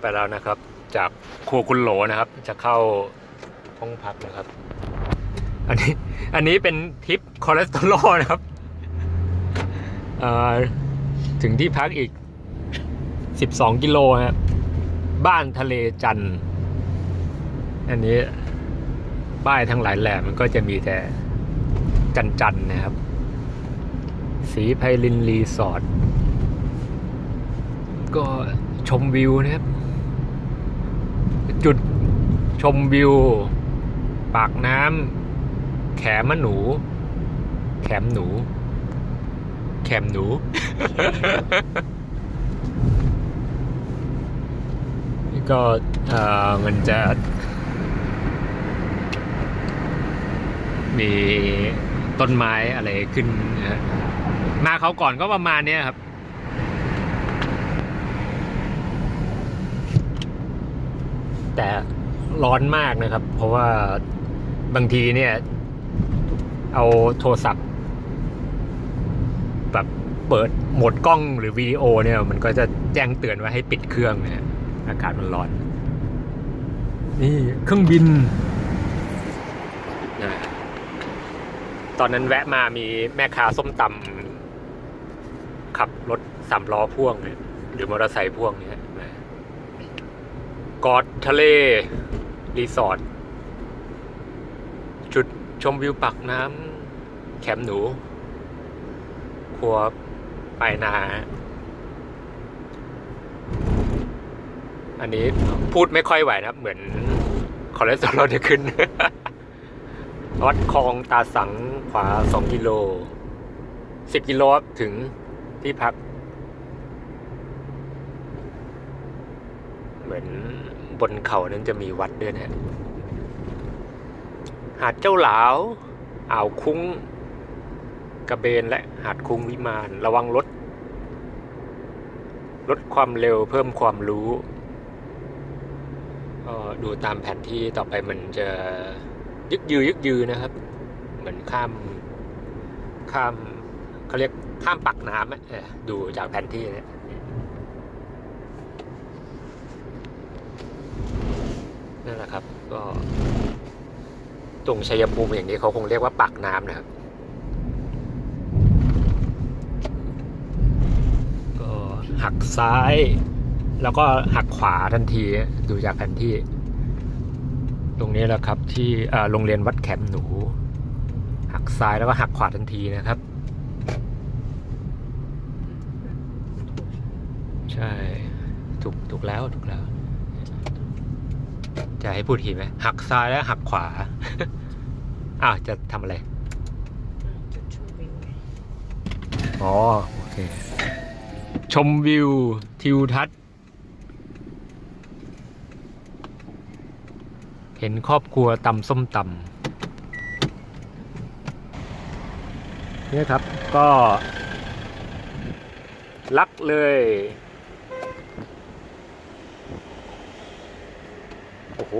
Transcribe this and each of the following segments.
ไปแล้วนะครับ จากครัวคุณโหลนะครับ จะเข้าห้องพักนะครับ อันนี้อันนี้เป็นทริปคอเลสเตอรอลนะครับถึงที่พักอีก 12 กิโลครับบ้านทะเลจันทร์อันนี้ป้ายทั้งหลายแหล่มันก็จะมีแต่จันจันนะครับ สีไพลินรีสอร์ทก็ชมวิวนะครับ จุดชมวิว ปากน้ำแขมหนู แขมหนู แขมหนู นี่ก็เอ่อมันจะ มีต้นไม้อะไรขึ้นนะฮะมาเขาก่อนก็ประมาณนี้ครับ แต่ร้อนมากนะครับ เพราะว่าบางทีเนี่ย เอาโทรศัพท์ แบบเปิดโหมดกล้องหรือวิดีโอเนี่ย มันก็จะแจ้งเตือนว่าให้ปิดเครื่องนะฮะอากาศมันร้อน นี่เครื่องบินนะตอนนั้นแวะมามีแม่ค้าส้มตำขับรถสามล้อพ่วงเนี่ยหรือมอเตอร์ไซค์พ่วงเนี่ย กอดทะเล รีสอร์ทจุดชมวิวปักน้ำแคมหนู ครัวปลายนา อันนี้พูดไม่ค่อยไหวนะครับเหมือนคอเลสเตอรอลจะขึ้น วัดคลองตาสังขวาสองกิโลสิบกิโลถึงที่พัก เหมือน บนเขานั้นจะมีวัดด้วยนะฮะหาดเจ้าหลาว อ่าวคุ้ง กระเบนและหาดคุ้งวิมาน ระวังรถ ลดความเร็วเพิ่มความรู้ดูตามแผนที่ต่อไปมันจะยึกยือยึกยือนะครับ เหมือนข้ามข้ามเขาเรียกข้ามปักน้ำดูจากแผนที่เนี่ย นั่นแหละครับ ก็ตรงชัยภูมิอย่างนี้เขาคงเรียกว่าปากน้ำนะครับ ก็หักซ้าย แล้วก็หักขวาทันทีดูจากแผนที่ ตรงนี้แหละครับที่โรงเรียนวัดแคมหนู หักซ้ายแล้วก็หักขวาทันทีนะครับ ใช่ ถูกถูกแล้วถูกแล้ว จะให้พูดทีไหมหักซ้ายแล้วหักขวา อ้าวจะทำอะไร จุดชมวิวไงอ๋อโอเค ชมวิว ทิวทัศน์ เห็นครอบครัวตำส้มตำเนี่ยครับก็ ลักเลย โอ้โห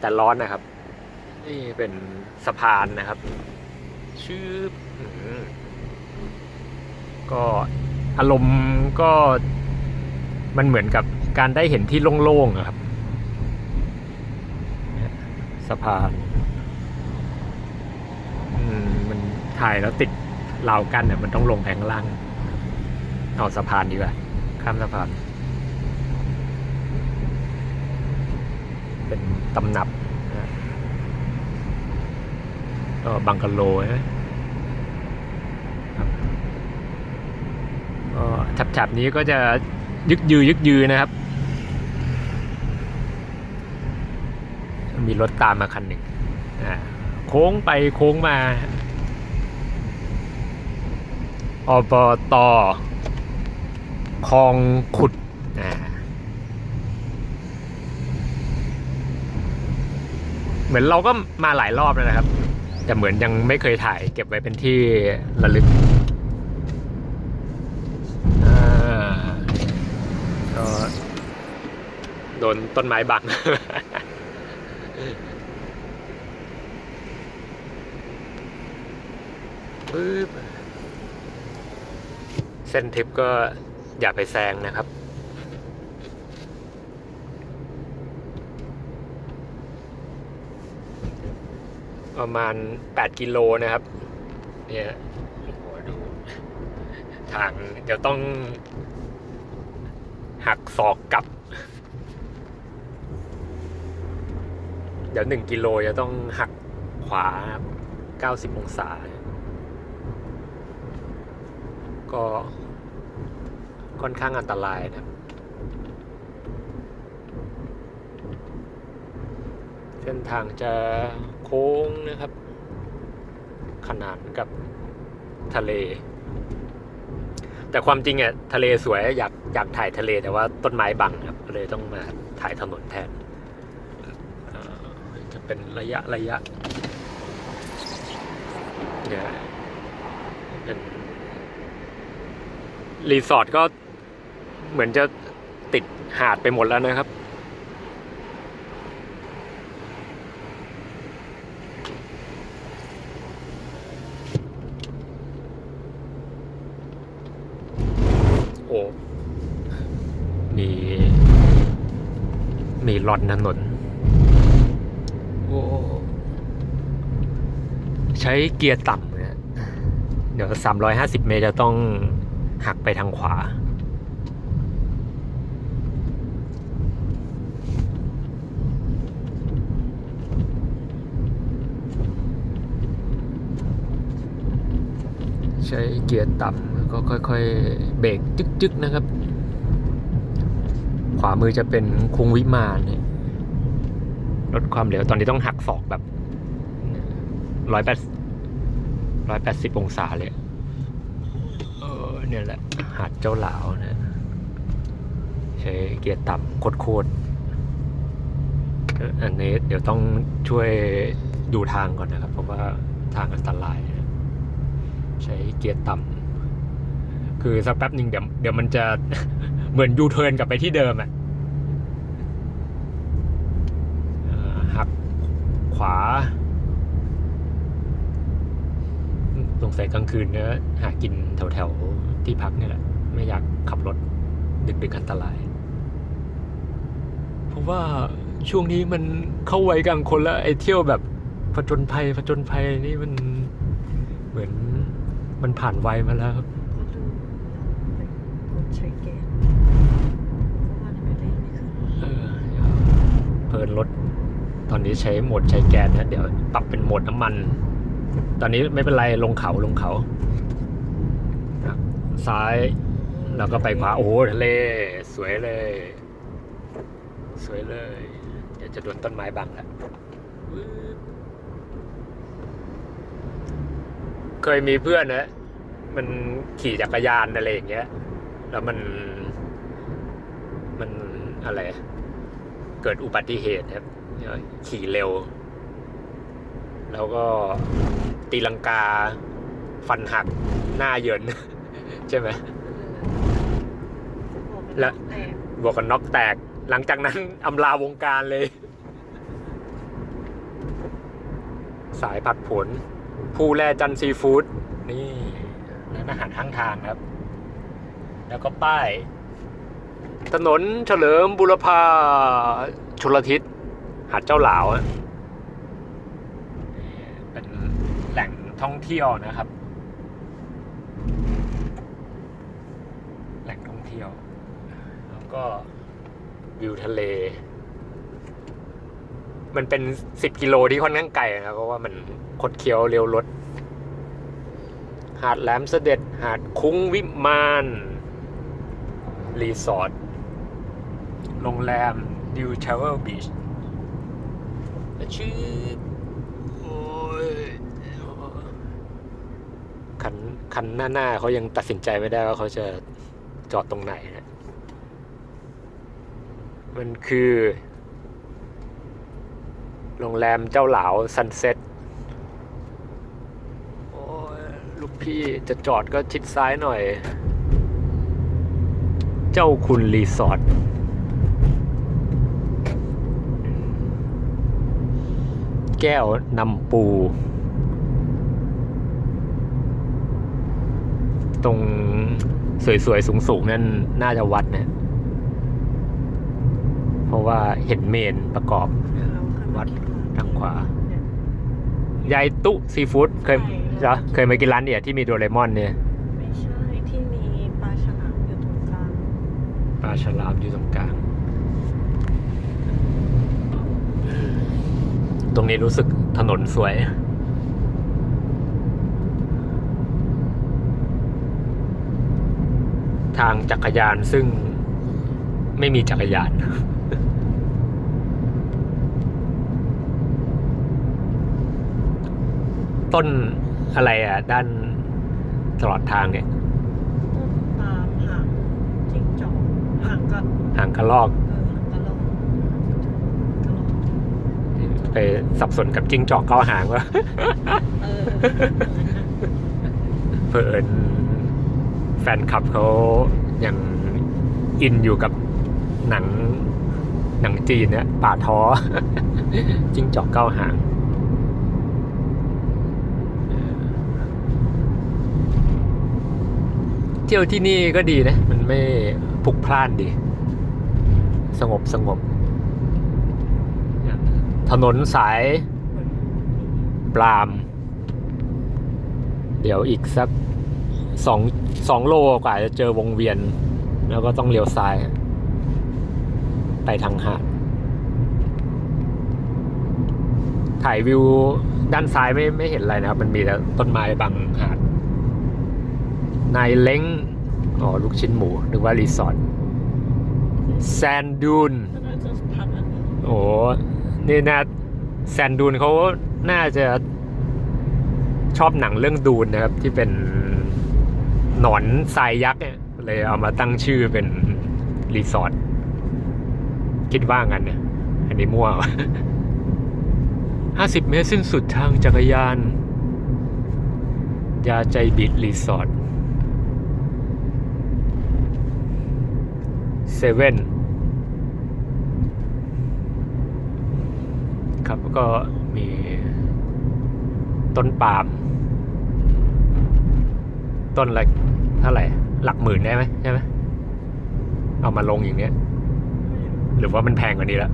แต่ร้อนนะครับ นี่เป็นสะพานนะครับ ชื่อก็อารมณ์ก็มันเหมือนกับการได้เห็นที่โล่งๆอะครับ สะพานมมันถ่ายแล้วติดราวกันเนี่ยมันต้องลงแผงล่าง เอาสะพานดีกว่า ข้ามสะพาน เป็นตำหนับนะฮะก็บังกะโลใช่ไหมครับก็ฉับๆนี้ก็จะยึกยือยึกยือนะครับ มีรถตามมาคันหนึ่งโค้งไปโค้งมาอบต คลองขุดเหมือนเราก็มาหลายรอบแล้วนะครับ แต่เหมือนยังไม่เคยถ่าย เก็บไว้เป็นที่ระลึกก็โดนต้นไม้บังปึ๊บส้นทิปก็ อย่าไปแซงนะครับ ประมาณ 8 กิโลนะครับ เนี่ยโอ้โหดู ทางเดี๋ยวต้อง หักศอกกลับ เดี๋ยวหนึ่งกิโลจะต้องหักขวาครับ90 องศา ก็ ค่อนข้างอันตรายนะครับเส้นทางจะโค้งนะครับ ขนานกับทะเล แต่ความจริงอะทะเลสวยอยากอยากถ่ายทะเลแต่ว่าต้นไม้บังครับเลยต้องมาถ่ายถนนแทนจะเป็นระยะระยะเนี่ยเป็นรีสอร์ทก็ เหมือนจะติดหาดไปหมดแล้วนะครับ โอ้มี มีรอนถนนโอ้ใช้เกียร์ต่ำนะเดี๋ยว 350 เมตรจะต้องหักไปทางขวา ใช้เกียร์ต่ำแล้วก็ค่อยๆ เบรกจึกๆนะครับ ขวามือจะเป็นคุงวิมานเนี่ยลดความเร็วตอนนี้ต้องหักศอกแบบร้อยแปดร้อยแปดสิบองศาเลยเออเนี่ยแหละ หาดเจ้าหลาวนะ ใช้เกียร์ต่ำโคตรอันนี้เดี๋ยวต้องช่วยดูทางก่อนนะครับ เพราะว่าทางอันตราย ใช้เกียร์ต่ำคือสักแป๊บหนึ่งเดี๋ยวเดี๋ยวมันจะเหมือนยูเทิร์นกลับไปที่เดิมอะเอ่อหักขวาสงสัยกลางคืนเนื้อหากินแถวๆ ที่พักนี่แหละ ไม่อยากขับรถดึกๆอันตรายเพราะว่าช่วงนี้มันเข้าไว้กลางคนแล้วไอ้เที่ยวแบบผจญภัยผจญภัยนี่มันเหมือน มันผ่านวัยมาแล้วครับเพราะว่นเออเพลินรถ ตอนนี้ใช้โหมดใช้แก๊สนะเดี๋ยวปรับเป็นโหมดน้ำมัน ตอนนี้ไม่เป็นไรลงเขาลงเขา ซ้ายแล้วก็ไปขวาโอ้ทะเล สวยเลย สวยเลย เดี๋ยวจะโดนต้นไม้บังแล้ววืบ เคยมีเพื่อนนะมันขี่จักรยานอะไรอย่างเงี้ย แล้วมัน มันอะไร เกิดอุบัติเหตุครับ ขี่เร็ว แล้วก็ตีลังกา ฟันหักหน้าเยิน ใช่ไหมและแต่บวกกันน็อกแตก หลังจากนั้นอำลาวงการเลย สายผัดผล ผู้แลจันซีฟู้ดนี่ร้านอาหารข้างทางครับ แล้วก็ป้าย ถนนเฉลิมบุรพาชลทิศหาดเจ้าหลาวเป็นแหล่งท่องเที่ยวนะครับ แหล่งท่องเที่ยว แล้วก็วิวทะเล มันเป็นสิบกิโลที่ค่อนข้างไกลนะครับเพราะว่ามันคดเคี้ยวเร็วรถ หาดแหลมเสด็จ หาดคุ้งวิมานรีสอร์ทโรงแรมดิวทาวเวลบีชชื่อโอ้ยคันคันหน้าหน้าเขายังตัดสินใจไม่ได้ว่าเขาจะจอดตรงไหนนะมันคือ โรงแรมเจ้าหลาวซันเซ็ตโอ้ลูกพี่จะจอดก็ชิดซ้ายหน่อย เจ้าคุณรีสอร์ทแก้วนำปู ตรงสวยๆ สูงๆ นั่นน่าจะวัดเนะเพราะว่าเห็นเมนประกอบ วัมาดกินร้นทางขวาเนี่ยยายตุซีฟู้ดเคยใช่จะเคยมากินร้านเนี่ยที่มีโดเรมอนเนี่ยไม่ใช่ที่มีปลาฉลามอยู่ตรงกลางปลาฉลามอยู่ตรงกลาง ตรงนี้รู้สึกถนนสวยทางจักรยานซึ่งไม่มีจักรยาน ต้นอะไรอะ ด้านตลอดทางเนี่ยต้นปาล์มหางจิ้งจอกหางกับหางกระลอกเออหางกระรอกกระรอกไปสับสนกับจิ้งจอกเก้าหางว่า เออเผอิญแฟนคลับเขายังอินอยู่กับหนังหนังจีนเนี่ยป่าท้อ จิ้งจอกเก้าหาง เที่ยวที่นี่ก็ดีนะ มันไม่พลุกพล่านดี สงบสงบ ถนนสายปราม เดี๋ยวอีกสักสองสองโลกว่าจะเจอวงเวียน แล้วก็ต้องเลี้ยวซ้าย ไปทางหาดถ่ายวิวด้านซ้ายไม่ไม่เห็นอะไรนะครับ มันมีแต่ต้นไม้บังหาด นายเล้งอ๋อลูกชิ้นหมูนึกว่ารีสอร์ทแซนดูนโอ้โหนี่นะแซนดูนเขาน่าจะชอบหนังเรื่องดูนนะครับ ที่เป็นหนอนทรายยักษ์เนี่ยเลยเอามาตั้งชื่อเป็นรีสอร์ทคิดว่างั้นเนี่ยอันนี้มั่วห้าสิบเมตรสิ้นสุดทางจักรยาน ยาใจบิดรีสอร์ท เซเว่นครับแล้วก็มีต้นปาล์มต้นละไรเท่าไหร่ หลักหมื่นได้ไหมใช่ไหมเอามาลงอย่างเนี้ย หรือว่ามันแพงกว่านี้แล้ว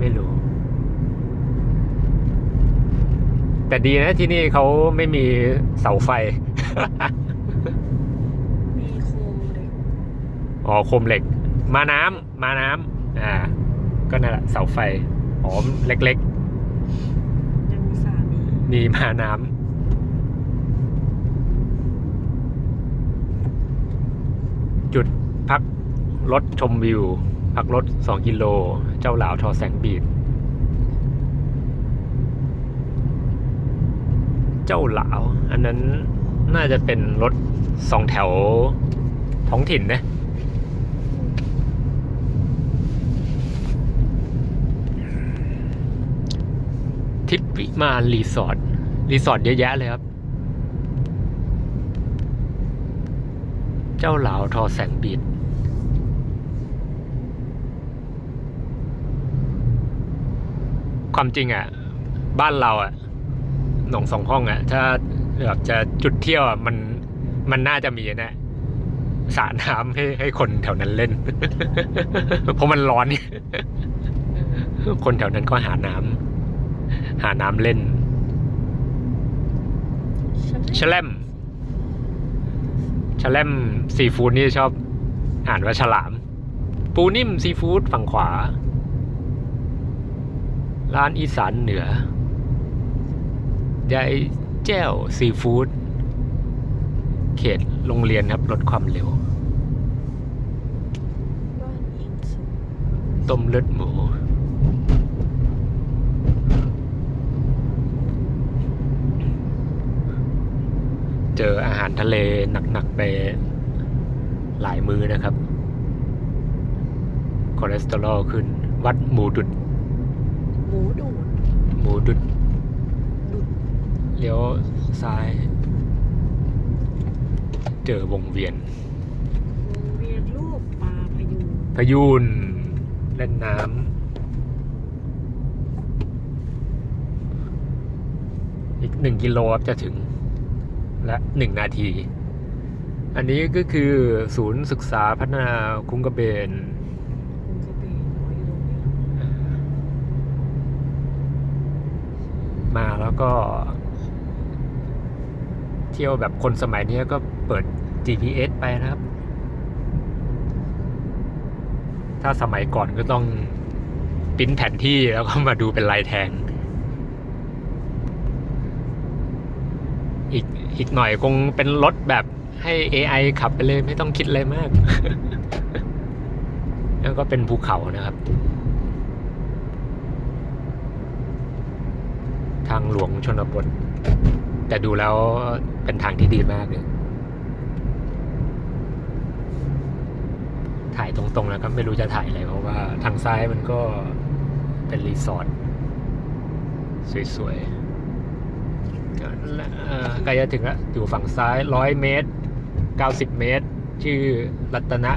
ไม่รู้ แต่ดีนะที่นี่เขาไม่มีเสาไฟ มีโคมเด็ก อ๋อโคมเหล็ก มาน้ำมาน้ำอ่า ก็นั่นแหละเสาไฟอ๋อเล็กยังมีสามีๆมีมาน้ำจุดพักรถชมวิว พักรถสองกิโล เจ้าหลาวทอแสงบีด เจ้าหลาว อันนั้นน่าจะเป็นรถสองแถวท้องถิ่นนะ ทิพวิมานรีสอร์ทรีสอร์ทเยอะแยะเลยครับ เจ้าหลาวทอแสงบีดความจริงอะ บ้านเราอะหนองสองห้องอะ ถ้าแบบจะจุดเที่ยวอะมันมันน่าจะมีนะสระน้ำให้ให้คนแถวนั้นเล่น เพราะมันร้อนนี่คนแถวนั้นก็หาน้ำ หาน้ำเล่นแชลมแชลมซีฟู้ดนี่ชอบอ่านว่าฉลาม ปูนิ่มซีฟู้ดฝั่งขวา ร้านอีสานเหนือยายแจ้วซีฟู้ดเขตโรงเรียนครับลดความเร็วบ้านอิงสุกต้มเลือดหมู เจออาหารทะเลหนัก ๆ ไปหลายมื้อนะครับ คอเลสเตอรอลขึ้น วัดหมูดุด หมูดูดหมูดุด ดุดเลี้ยวซ้าย เจอวงเวียน วงเวียนรูปปลาพยูนพยูนเล่นน้ำอีกหนึ่งกิโลครับจะถึง และหนึ่งนาที อันนี้ก็คือศูนย์ศึกษาพัฒนาคุ้งกระเบนมาแล้วก็ เที่ยวแบบคนสมัยนี้ก็เปิด GPS ไปนะครับ ถ้าสมัยก่อนก็ต้องปิ้นแผนที่แล้วก็มาดูเป็นลายแทง อีกอีกหน่อยคงเป็นรถแบบให้ AI ขับไปเลยไม่ต้องคิดอะไรมาก แล้วก็เป็นภูเขานะครับ ทางหลวงชนบท แต่ดูแล้วเป็นทางที่ดีมากเลยถ่ายตรงๆแล้วก็ไม่รู้จะถ่ายอะไรเพราะว่าทางซ้ายมันก็เป็นรีสอร์ทสวยๆก็นั่นแหละเอ่อ ใกล้จะถึงแล้วอยู่ฝั่งซ้ายร้อยเมตรเก้าสิบเมตร ชื่อรัตนะ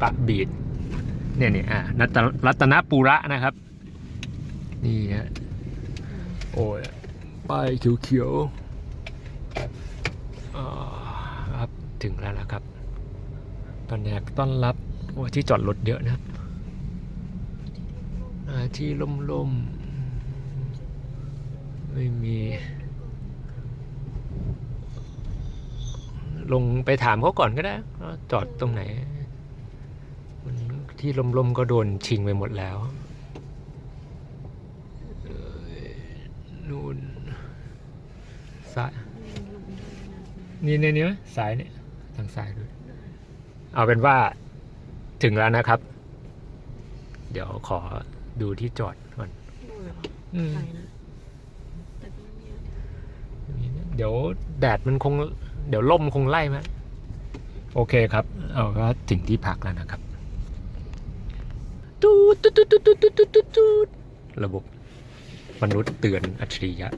ปะบีดเนี่ยเนี่ยอะรัตนรัตนปูระนะครับ นี่ฮะโอ้ยป้ายเขียวๆครับถึงแล้วนะครับแผนกต้อนรับโอ้ที่จอดรถเยอะนะครับที่ล่มๆ ไม่มี ลงไปถามเขาก่อนก็ได้ว่าจอดตรงไหนมันที่ล่มๆก็โดนชิงไปหมดแล้วนู่นซ้ายนี่เนี่ยนี่ไหมซ้ายเนี่ยทางซ้ายด้วยเอาเป็นว่าถึงแล้วนะครับ เดี๋ยวขอดูที่จอดก่อนดูเหรออืมไกลนะแต่ก็ไม่มีอะไรเดี๋ยวแดดมันคง เดี๋ยวล่มคงไล่มาโอเคครับเอาก็ถึงที่พักแล้วนะครับตูดตูดตูดตูดตูดตูดตูดระบบมนุษย์เตือนอัจฉริยะ